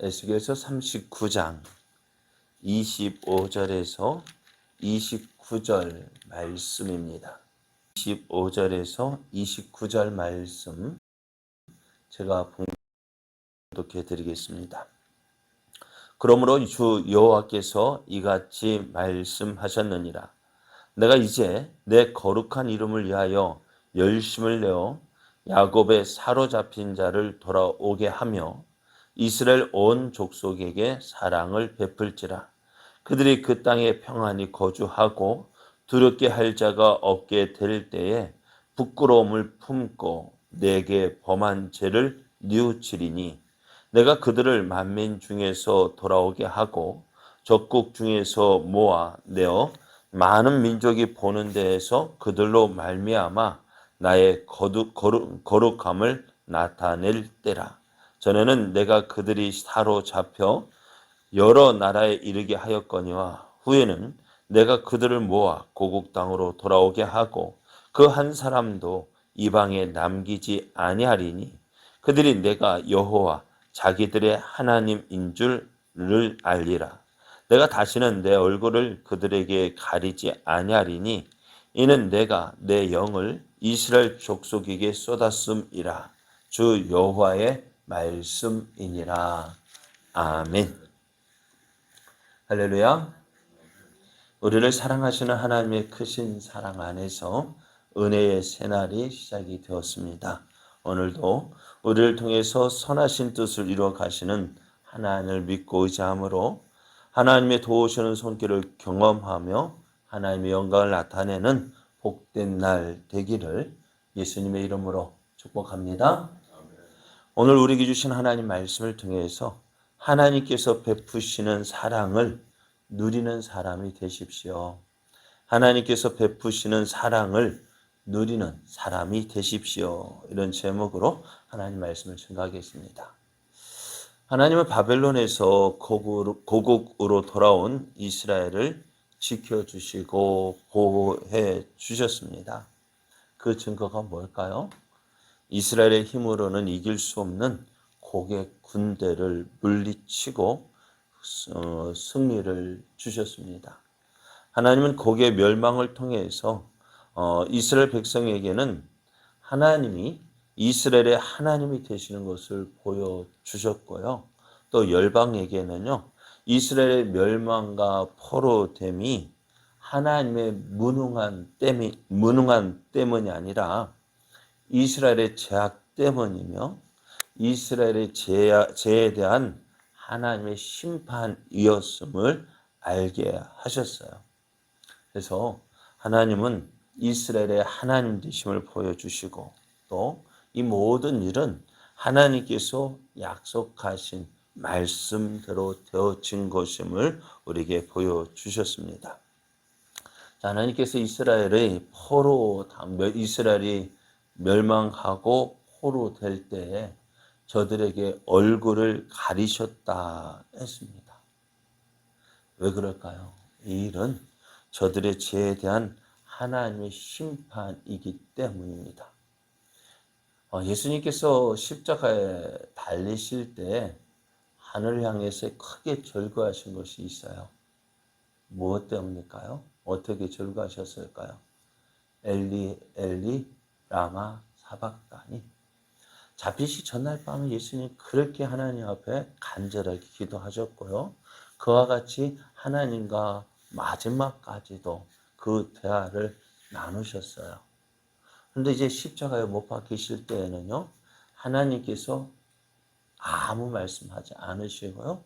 에스겔서 39장 25절에서 29절 말씀입니다. 25절에서 29절 말씀 제가 봉독해 드리겠습니다. 그러므로 주 여호와께서 이같이 말씀하셨느니라 내가 이제 내 거룩한 이름을 위하여 열심을 내어 야곱의 사로잡힌 자를 돌아오게 하며 이스라엘 온 족속에게 사랑을 베풀지라. 그들이 그 땅에 평안히 거주하고 두렵게 할 자가 없게 될 때에 부끄러움을 품고 내게 범한 죄를 뉘우치리니 내가 그들을 만민 중에서 돌아오게 하고 적국 중에서 모아 내어 많은 민족이 보는 데에서 그들로 말미암아 나의 거룩, 거룩, 거룩함을 나타낼 때라. 전에는 내가 그들이 사로잡혀 여러 나라에 이르게 하였거니와 후에는 내가 그들을 모아 고국 땅으로 돌아오게 하고 그 한 사람도 이방에 남기지 아니하리니 그들이 내가 여호와 자기들의 하나님인 줄을 알리라. 내가 다시는 내 얼굴을 그들에게 가리지 아니하리니 이는 내가 내 영을 이스라엘 족속에게 쏟았음이라. 주 여호와의 말씀이니라. 아멘. 할렐루야. 우리를 사랑하시는 하나님의 크신 사랑 안에서 은혜의 새날이 시작이 되었습니다. 오늘도 우리를 통해서 선하신 뜻을 이루어 가시는 하나님을 믿고 의지함으로 하나님의 도우시는 손길을 경험하며 하나님의 영광을 나타내는 복된 날 되기를 예수님의 이름으로 축복합니다. 오늘 우리에게 주신 하나님 말씀을 통해서 하나님께서 베푸시는 사랑을 누리는 사람이 되십시오. 하나님께서 베푸시는 사랑을 누리는 사람이 되십시오. 이런 제목으로 하나님 말씀을 증가하겠습니다. 하나님은 바벨론에서 고국으로 돌아온 이스라엘을 지켜주시고 보호해 주셨습니다. 그 증거가 뭘까요? 이스라엘의 힘으로는 이길 수 없는 고개 군대를 물리치고 어, 승리를 주셨습니다. 하나님은 고개 멸망을 통해서 어, 이스라엘 백성에게는 하나님이 이스라엘의 하나님이 되시는 것을 보여주셨고요. 또 열방에게는요, 이스라엘의 멸망과 포로됨이 하나님의 무능한 때문이 아니라 이스라엘의 죄악 때문이며 이스라엘의 죄에 대한 하나님의 심판이었음을 알게 하셨어요. 그래서 하나님은 이스라엘의 하나님 되심을 보여주시고 또 이 모든 일은 하나님께서 약속하신 말씀대로 되어진 것임을 우리에게 보여주셨습니다. 하나님께서 이스라엘의 포로 이스라엘이 멸망하고 포로 될 때에 저들에게 얼굴을 가리셨다 했습니다. 왜 그럴까요? 이 일은 저들의 죄에 대한 하나님의 심판이기 때문입니다. 어, 예수님께서 십자가에 달리실 때 하늘 향해서 크게 절거하신 것이 있어요. 무엇 때문일까요? 어떻게 절거하셨을까요? 엘리 엘리 라마 사박다니 잡히시 전날 밤에 예수님 그렇게 하나님 앞에 간절하게 기도하셨고요. 그와 같이 하나님과 마지막까지도 그 대화를 나누셨어요. 그런데 이제 십자가에 못 박히실 때에는요, 하나님께서 아무 말씀하지 않으시고요,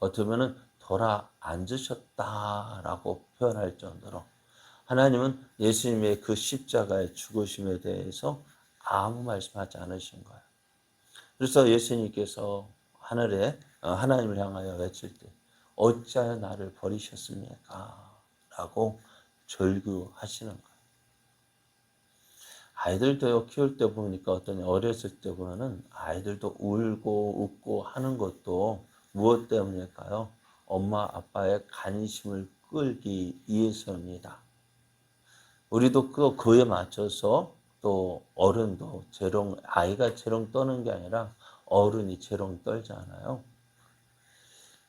보면 돌아 앉으셨다라고 표현할 정도로 하나님은 예수님의 그 십자가의 죽으심에 대해서 아무 말씀하지 않으신 거예요. 그래서 예수님께서 하늘에 어, 하나님을 향하여 외칠 때 어찌하여 나를 버리셨습니까? 라고 절규하시는 거예요. 아이들도 키울 때 보니까 어떤 어렸을 때 보면은 아이들도 울고 웃고 하는 것도 무엇 때문일까요? 엄마 아빠의 관심을 끌기 위해서입니다. 우리도 그 그에 맞춰서 또 어른도 재롱 아이가 재롱 떠는 게 아니라 어른이 재롱 떨잖아요.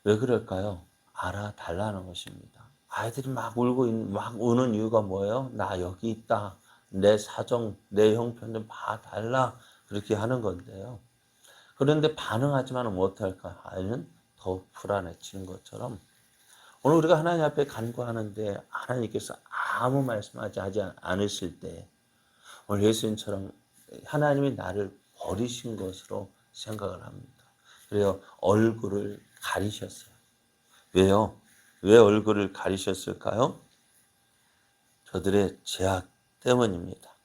왜 그럴까요? 알아달라는 것입니다. 아이들이 막 울고 막 우는 이유가 뭐예요? 나 여기 있다. 내 사정, 내 형편 좀 봐달라. 그렇게 하는 건데요. 그런데 반응하지만 못할까? 아이는 더 불안해지는 것처럼 오늘 우리가 하나님 앞에 간구하는데 하나님께서 아무 말씀하지 하지 않으실 때 오늘 예수님처럼 하나님이 나를 버리신 것으로 생각을 합니다. 그래요. 얼굴을 가리셨어요. 왜요? 왜 얼굴을 가리셨을까요? 저들의 죄악 때문입니다.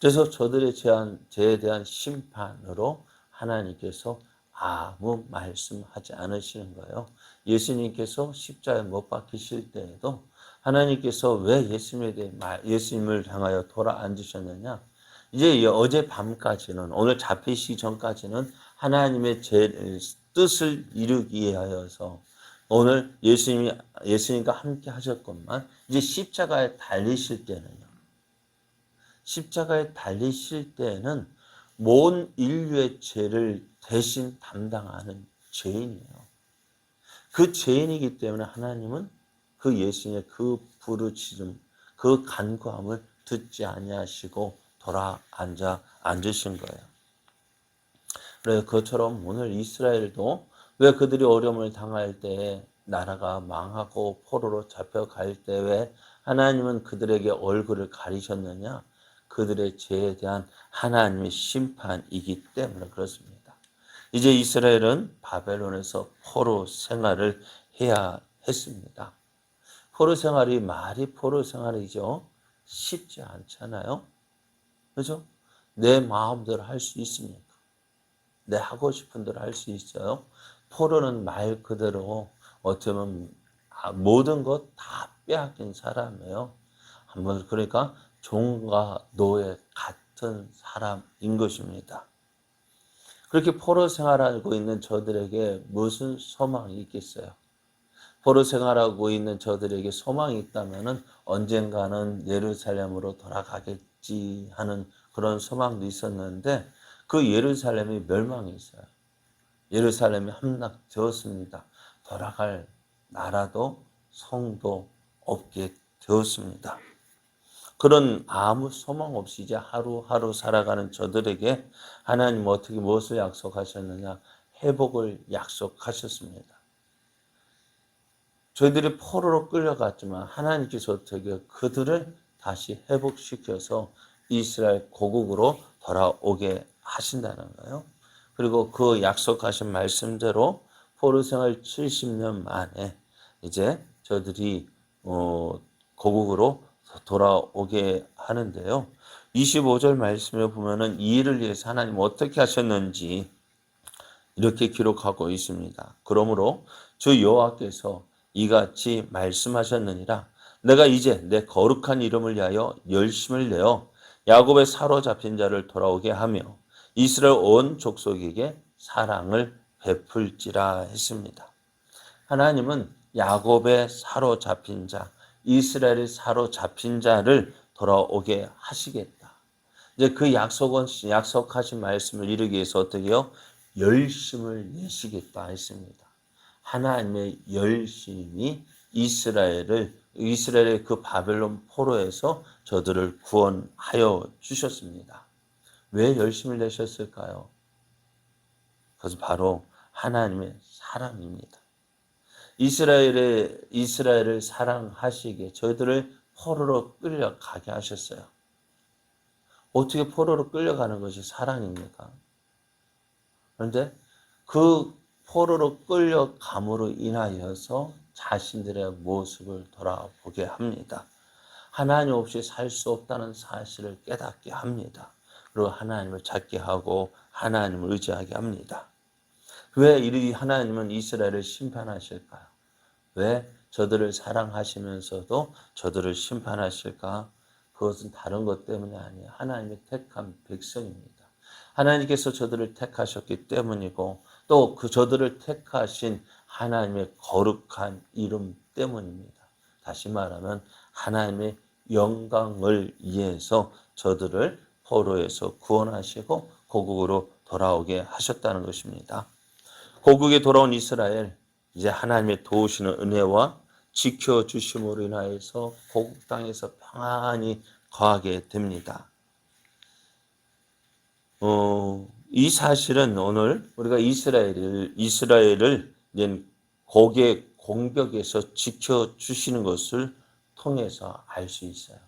그래서 저들의 죄한, 죄에 대한 심판으로 하나님께서 아무 말씀하지 않으시는 거예요. 예수님께서 십자가에 못 박히실 때에도 하나님께서 왜 예수님에 대해 말, 예수님을 향하여 돌아 앉으셨느냐? 이제 어제 밤까지는 오늘 잡히시기 전까지는 하나님의 제, 뜻을 이루기 위하여서 오늘 예수님이 예수님과 함께 하셨건만 이제 십자가에 달리실 때는요. 십자가에 달리실 때는 모든 인류의 죄를 대신 담당하는 죄인이에요. 그 죄인이기 때문에 하나님은 그 예수님의 그 부르짖음, 그 간구함을 듣지 아니하시고 돌아 앉아 앉으신 거예요. 그래서 그처럼 오늘 이스라엘도 왜 그들이 어려움을 당할 때 나라가 망하고 포로로 잡혀갈 때 왜 하나님은 그들에게 얼굴을 가리셨느냐? 그들의 죄에 대한 하나님의 심판이기 때문에 그렇습니다. 이제 이스라엘은 바벨론에서 포로 생활을 해야 했습니다. 포로 생활이 말이 포로 생활이죠. 쉽지 않잖아요. 그죠? 내 마음대로 할 수 있습니까? 내 하고 싶은 대로 할 수 있어요. 포로는 말 그대로 어떻게 보면 모든 것 다 빼앗긴 사람이에요. 한번 그러니까 종과 노예 같은 사람인 것입니다. 그렇게 포로 생활하고 있는 저들에게 무슨 소망이 있겠어요? 포로 생활하고 있는 저들에게 소망이 있다면 언젠가는 예루살렘으로 돌아가겠지 하는 그런 소망도 있었는데 그 예루살렘이 멸망했어요. 예루살렘이 함락되었습니다. 돌아갈 나라도 성도 없게 되었습니다. 그런 아무 소망 없이 이제 하루하루 살아가는 저들에게 하나님 어떻게 무엇을 약속하셨느냐? 회복을 약속하셨습니다. 저희들이 포로로 끌려갔지만 하나님께서 어떻게 그들을 다시 회복시켜서 이스라엘 고국으로 돌아오게 하신다는 거예요. 그리고 그 약속하신 말씀대로 포로 생활 70년 만에 이제 저들이 어, 고국으로 돌아오게 하는데요. 25절 말씀에 보면은 이 일을 위해서 하나님 어떻게 하셨는지 이렇게 기록하고 있습니다. 그러므로 주 여호와께서 이같이 말씀하셨느니라 내가 이제 내 거룩한 이름을 위하여 열심을 내어 야곱의 사로잡힌 자를 돌아오게 하며 이스라엘 온 족속에게 사랑을 베풀지라 했습니다. 하나님은 야곱의 사로잡힌 자, 이스라엘의 사로잡힌 자를 돌아오게 하시겠다. 이제 그 약속은 약속하신 말씀을 이루기 위해서 어떻게요? 열심을 내시겠다 했습니다. 하나님의 열심이 이스라엘을 이스라엘의 그 바벨론 포로에서 저들을 구원하여 주셨습니다. 왜 열심을 내셨을까요? 그것은 바로 하나님의 사랑입니다. 이스라엘의 이스라엘을 사랑하시기에 저희들을 포로로 끌려가게 하셨어요. 어떻게 포로로 끌려가는 것이 사랑입니까? 그런데 그 포로로 끌려감으로 인하여서 자신들의 모습을 돌아보게 합니다. 하나님 없이 살 수 없다는 사실을 깨닫게 합니다. 그리고 하나님을 찾게 하고 하나님을 의지하게 합니다. 왜이 하나님은 이스라엘을 심판하실까요? 왜 저들을 사랑하시면서도 저들을 심판하실까? 그것은 다른 것 때문이 아니에요. 하나님의 택한 백성입니다. 하나님께서 저들을 택하셨기 때문이고 또 그 저들을 택하신 하나님의 거룩한 이름 때문입니다. 다시 말하면 하나님의 영광을 위해서 저들을 포로에서 구원하시고 고국으로 돌아오게 하셨다는 것입니다. 고국에 돌아온 이스라엘 이제 하나님의 도우시는 은혜와 지켜주심으로 인하여서 고국 땅에서 평안히 거하게 됩니다. 어, 이 사실은 오늘 우리가 이스라엘을 이스라엘을 고개 공격에서 지켜 주시는 것을 통해서 알 수 있어요.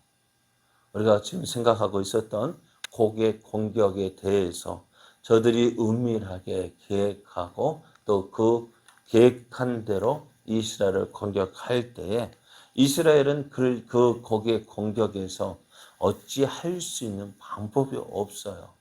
우리가 지금 생각하고 있었던 고개 공격에 대해서 저들이 은밀하게 계획하고 또 그 계획한 대로 이스라엘을 공격할 때에 이스라엘은 그, 그 고개 공격에서 어찌 할 수 있는 방법이 없어요.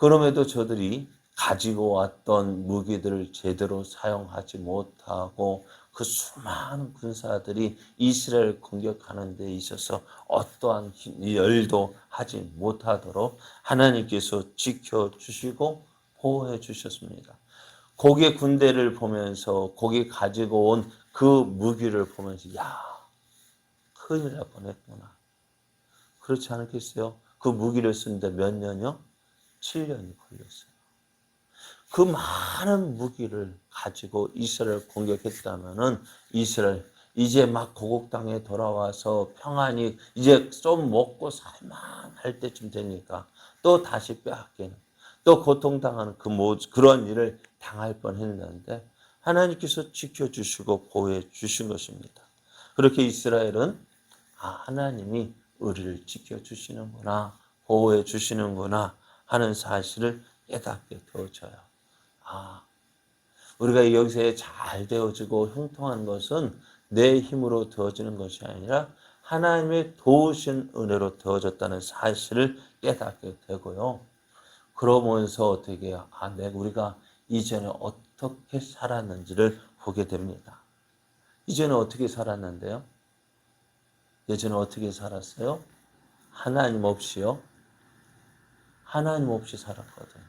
그럼에도 저들이 가지고 왔던 무기들을 제대로 사용하지 못하고 그 수많은 군사들이 이스라엘 공격하는 데 있어서 어떠한 열도 하지 못하도록 하나님께서 지켜주시고 보호해 주셨습니다. 고개 군대를 보면서 고기 가지고 온 그 무기를 보면서 야 큰일 날 뻔했구나. 그렇지 않겠어요? 그 무기를 쓰는데 몇 년이요? 7년이 걸렸어요. 그 많은 무기를 가지고 이스라엘 공격했다면은 이스라엘 이제 막 고국 땅에 돌아와서 평안히 이제 좀 먹고 살만할 때쯤 되니까 또 다시 빼앗기는 또 고통당하는 그 모, 그런 일을 당할 뻔했는데 하나님께서 지켜주시고 보호해 주신 것입니다. 그렇게 이스라엘은 아 하나님이 우리를 지켜주시는구나 보호해 주시는구나 하는 사실을 깨닫게 되어져요. 아 우리가 여기서 잘 되어지고 형통한 것은 내 힘으로 되어지는 것이 아니라 하나님의 도우신 은혜로 되어졌다는 사실을 깨닫게 되고요. 그러면서 어떻게? 아, 내가 우리가 이전에 어떻게 살았는지를 보게 됩니다. 이전에 어떻게 살았는데요? 예전에 어떻게 살았어요? 하나님 없이요? 하나님 없이 살았거든.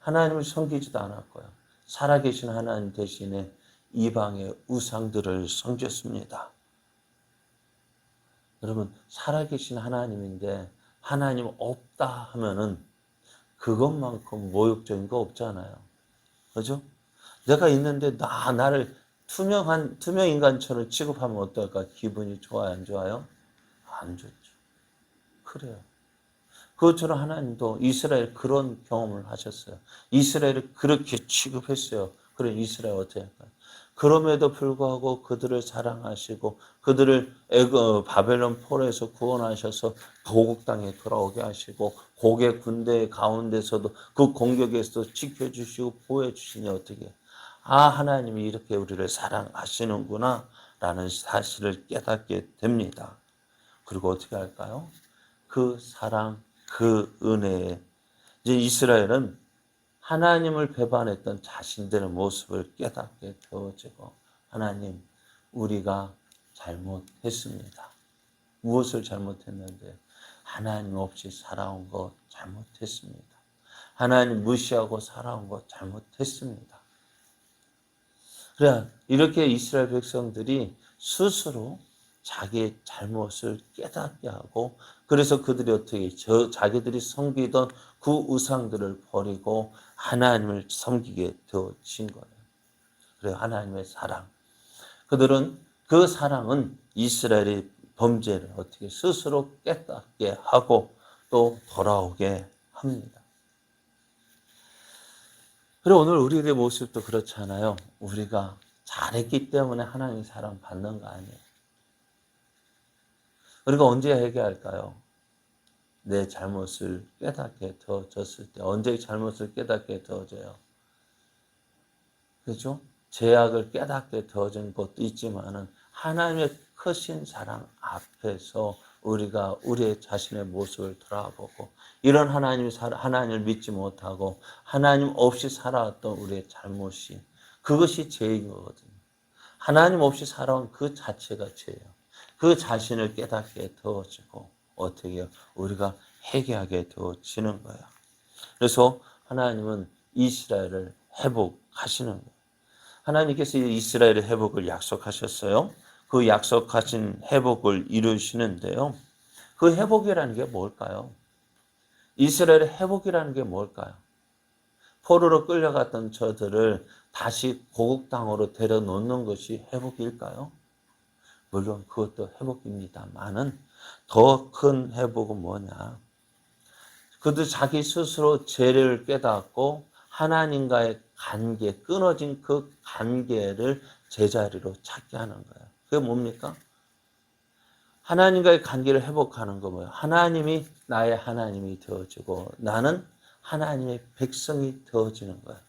하나님을 섬기지도 않았고요. 살아계신 하나님 대신에 이방의 우상들을 섬겼습니다. 여러분, 살아계신 하나님인데 하나님 없다 하면은 그것만큼 모욕적인 거 없잖아요. 그죠? 내가 있는데 나, 나를 투명한, 투명 인간처럼 취급하면 어떨까? 기분이 좋아요? 안 좋아요? 안 좋죠. 그래요. 그것처럼 하나님도 이스라엘 그런 경험을 하셨어요. 이스라엘을 그렇게 취급했어요. 그래 이스라엘 어떻게 할까요? 그럼에도 불구하고 그들을 사랑하시고 그들을 애거 바벨론 폴에서 구원하셔서 고국 땅에 돌아오게 하시고 고개 군대 가운데서도 그 공격에서 지켜주시고 보호해 주시니 어떻게 아 하나님이 이렇게 우리를 사랑하시는구나 라는 사실을 깨닫게 됩니다. 그리고 어떻게 할까요? 그 사랑 그 은혜에 이제 이스라엘은 하나님을 배반했던 자신들의 모습을 깨닫게 되어지고 하나님 우리가 잘못했습니다. 무엇을 잘못했는데 하나님 없이 살아온 것 잘못했습니다. 하나님 무시하고 살아온 것 잘못했습니다. 그래 이렇게 이스라엘 백성들이 스스로 자기의 잘못을 깨닫게 하고 그래서 그들이 어떻게 저 자기들이 섬기던 그 우상들을 버리고 하나님을 섬기게 되어진 거예요. 그래 하나님의 사랑. 그들은 그 사랑은 이스라엘의 범죄를 어떻게 스스로 깨닫게 하고 또 돌아오게 합니다. 그리고 오늘 우리의 모습도 그렇잖아요. 우리가 잘했기 때문에 하나님 사랑 받는 거 아니에요. 우리가 언제 회개할까요? 내 잘못을 깨닫게 되어졌을 때 언제 잘못을 깨닫게 되어져요? 그죠? 죄악을 깨닫게 되어진 것도 있지만은 하나님의 크신 사랑 앞에서 우리가 우리의 자신의 모습을 돌아보고 이런 하나님 하나님을 믿지 못하고 하나님 없이 살아왔던 우리의 잘못이 그것이 죄인 거거든요. 하나님 없이 살아온 그 자체가 죄예요. 그 자신을 깨닫게 되어지고 어떻게? 우리가 회개하게 되어지는 거예요. 그래서 하나님은 이스라엘을 회복하시는 거예요. 하나님께서 이스라엘의 회복을 약속하셨어요. 그 약속하신 회복을 이루시는데요. 그 회복이라는 게 뭘까요? 이스라엘의 회복이라는 게 뭘까요? 포로로 끌려갔던 저들을 다시 고국 땅으로 데려놓는 것이 회복일까요? 물론 그것도 회복입니다만은 더 큰 회복은 뭐냐? 그들 자기 스스로 죄를 깨닫고 하나님과의 관계, 끊어진 그 관계를 제자리로 찾게 하는 거예요. 그게 뭡니까? 하나님과의 관계를 회복하는 거 뭐예요? 하나님이 나의 하나님이 되어지고 나는 하나님의 백성이 되어지는 거예요.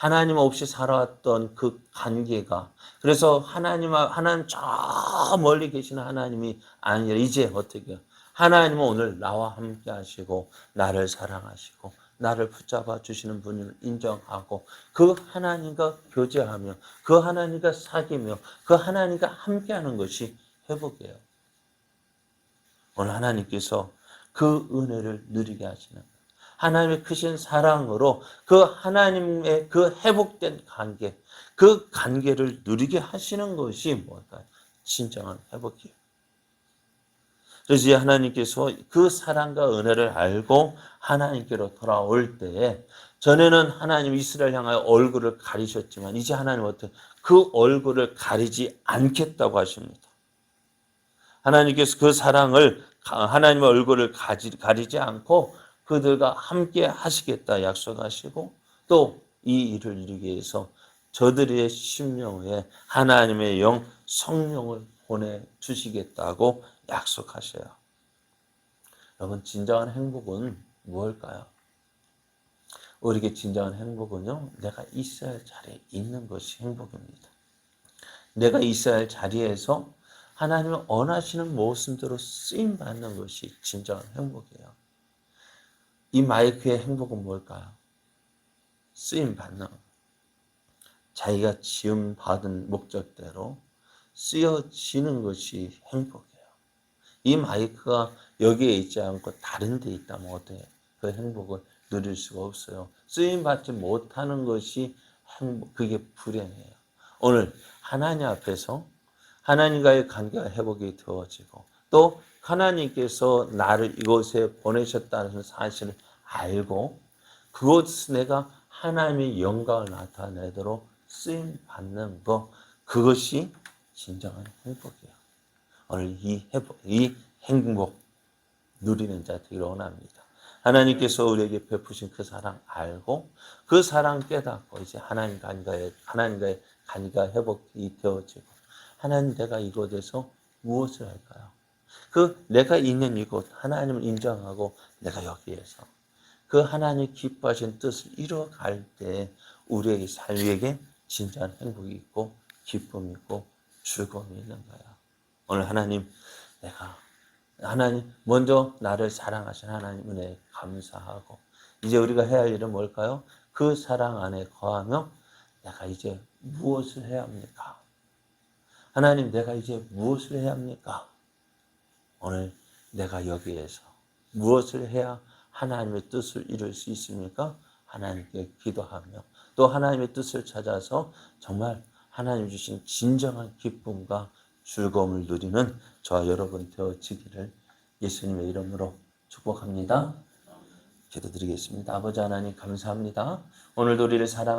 하나님 없이 살아왔던 그 관계가 그래서 하나님 하나님 저 멀리 계시는 하나님이 아니라 이제 어떻게? 하나님은 오늘 나와 함께 하시고 나를 사랑하시고 나를 붙잡아 주시는 분을 인정하고 그 하나님과 교제하며 그 하나님과 사귀며 그 하나님과 함께하는 것이 회복이에요. 오늘 하나님께서 그 은혜를 누리게 하시는. 하나님의 크신 사랑으로 그 하나님의 그 회복된 관계, 그 관계를 누리게 하시는 것이 뭘까요? 진정한 회복이에요. 그래서 하나님께서 그 사랑과 은혜를 알고 하나님께로 돌아올 때에 전에는 하나님 이스라엘 향하여 얼굴을 가리셨지만 이제 하나님 어떻게 그 얼굴을 가리지 않겠다고 하십니다. 하나님께서 그 사랑을 하나님의 얼굴을 가리지 않고 그들과 함께 하시겠다 약속하시고 또 이 일을 이루기 위해서 저들의 심령에 하나님의 영 성령을 보내 주시겠다고 약속하셔요. 여러분 진정한 행복은 무엇일까요? 우리에게 진정한 행복은요. 내가 있어야 할 자리에 있는 것이 행복입니다. 내가 있어야 할 자리에서 하나님을 원하시는 모습대로 쓰임 받는 것이 진정한 행복이에요. 이 마이크의 행복은 뭘까요? 쓰임 받는 자기가 지음 받은 목적대로 쓰여지는 것이 행복이에요. 이 마이크가 여기에 있지 않고 다른 데 있다면 어떻게 그 행복을 누릴 수가 없어요. 쓰임 받지 못하는 것이 행복, 그게 불행해요. 오늘 하나님 앞에서 하나님과의 관계가 회복이 되어지고 또 하나님께서 나를 이곳에 보내셨다는 사실을 알고 그곳에서 내가 하나님의 영광을 나타내도록 쓰임 받는 것 그것이 진정한 행복이에요. 오늘 이 회복, 이 행복 누리는 자 되기를 원합니다. 하나님께서 우리에게 베푸신 그 사랑 알고 그 사랑 깨닫고 이제 하나님 관계의 하나님과의 관계가 회복이 되어지고 하나님 내가 이곳에서 무엇을 할까요? 그 내가 있는 이곳 하나님을 인정하고 내가 여기에서 그 하나님 기뻐하신 뜻을 이뤄갈 때 우리의 삶에게 진짜한 행복이 있고 기쁨이 있고 즐거움이 있는 거야. 오늘 하나님 내가 하나님 먼저 나를 사랑하신 하나님 은혜 감사하고 이제 우리가 해야 할 일은 뭘까요? 그 사랑 안에 거하며 내가 이제 무엇을 해야 합니까? 하나님 내가 이제 무엇을 해야 합니까? 오늘 내가 여기에서 무엇을 해야 하나님의 뜻을 이룰 수 있습니까? 하나님께 기도하며 또 하나님의 뜻을 찾아서 정말 하나님 주신 진정한 기쁨과 즐거움을 누리는 저와 여러분 되어지기를 예수님의 이름으로 축복합니다. 기도드리겠습니다. 아버지 하나님 감사합니다. 오늘도 우리를 사랑